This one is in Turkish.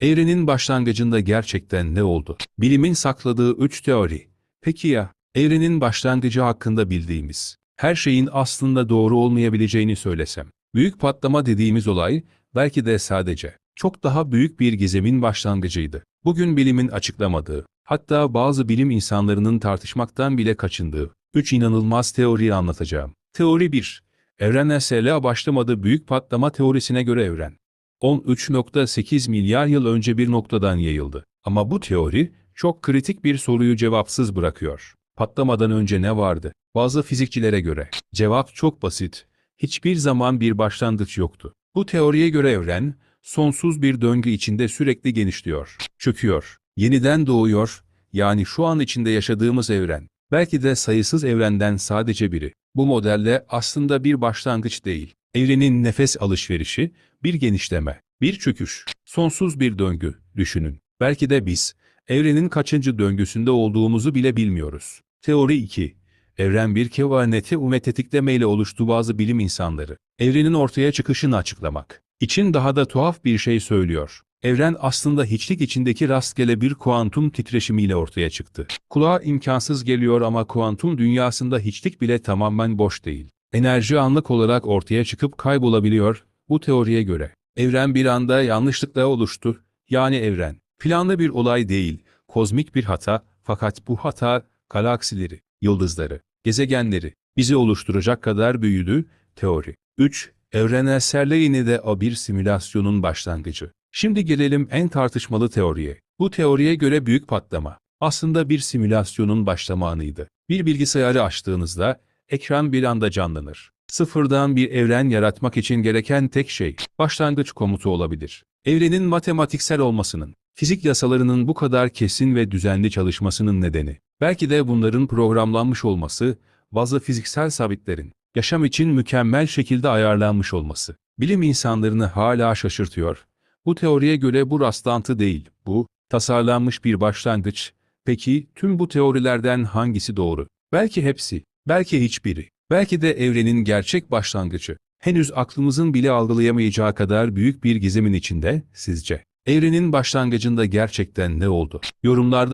Evrenin başlangıcında gerçekten ne oldu? Bilimin sakladığı üç teori. Peki ya, evrenin başlangıcı hakkında bildiğimiz, her şeyin aslında doğru olmayabileceğini söylesem. Büyük patlama dediğimiz olay, belki de sadece, çok daha büyük bir gizemin başlangıcıydı. Bugün bilimin açıklamadığı, hatta bazı bilim insanlarının tartışmaktan bile kaçındığı, üç inanılmaz teoriyi anlatacağım. Teori 1. Evren esele başlamadı büyük patlama teorisine göre evren. 13.8 milyar yıl önce bir noktadan yayıldı. Ama bu teori çok kritik bir soruyu cevapsız bırakıyor. Patlamadan önce ne vardı? Bazı fizikçilere göre cevap çok basit. Hiçbir zaman bir başlangıç yoktu. Bu teoriye göre evren sonsuz bir döngü içinde sürekli genişliyor, çöküyor, yeniden doğuyor. Yani şu an içinde yaşadığımız evren belki de sayısız evrenden sadece biri. Bu modelle aslında bir başlangıç değil. Evrenin nefes alışverişi, bir genişleme, bir çöküş, sonsuz bir döngü, düşünün. Belki de biz, evrenin kaçıncı döngüsünde olduğumuzu bile bilmiyoruz. Teori 2. Evren bir kevaneti ume tetiklemeyle oluştu bazı bilim insanları. Evrenin ortaya çıkışını açıklamak için daha da tuhaf bir şey söylüyor. Evren aslında hiçlik içindeki rastgele bir kuantum titreşimiyle ortaya çıktı. Kulağa imkansız geliyor ama kuantum dünyasında hiçlik bile tamamen boş değil. Enerji anlık olarak ortaya çıkıp kaybolabiliyor. Bu teoriye göre evren bir anda yanlışlıkla oluştu. Yani evren planlı bir olay değil, kozmik bir hata fakat bu hata galaksileri, yıldızları, gezegenleri bizi oluşturacak kadar büyüdü. Teori 3. Evrensel'le yine de o bir simülasyonun başlangıcı. Şimdi gelelim en tartışmalı teoriye. Bu teoriye göre büyük patlama aslında bir simülasyonun başlama anıydı. Bir bilgisayarı açtığınızda ekran bir anda canlanır. Sıfırdan bir evren yaratmak için gereken tek şey başlangıç komutu olabilir. Evrenin matematiksel olmasının, fizik yasalarının bu kadar kesin ve düzenli çalışmasının nedeni, belki de bunların programlanmış olması, bazı fiziksel sabitlerin yaşam için mükemmel şekilde ayarlanmış olması. Bilim insanlarını hala şaşırtıyor. Bu teoriye göre bu rastlantı değil, bu tasarlanmış bir başlangıç. Peki tüm bu teorilerden hangisi doğru? Belki hepsi, belki hiçbiri. Belki de evrenin gerçek başlangıcı. Henüz aklımızın bile algılayamayacağı kadar büyük bir gizemin içinde, sizce? Evrenin başlangıcında gerçekten ne oldu? Yorumlarda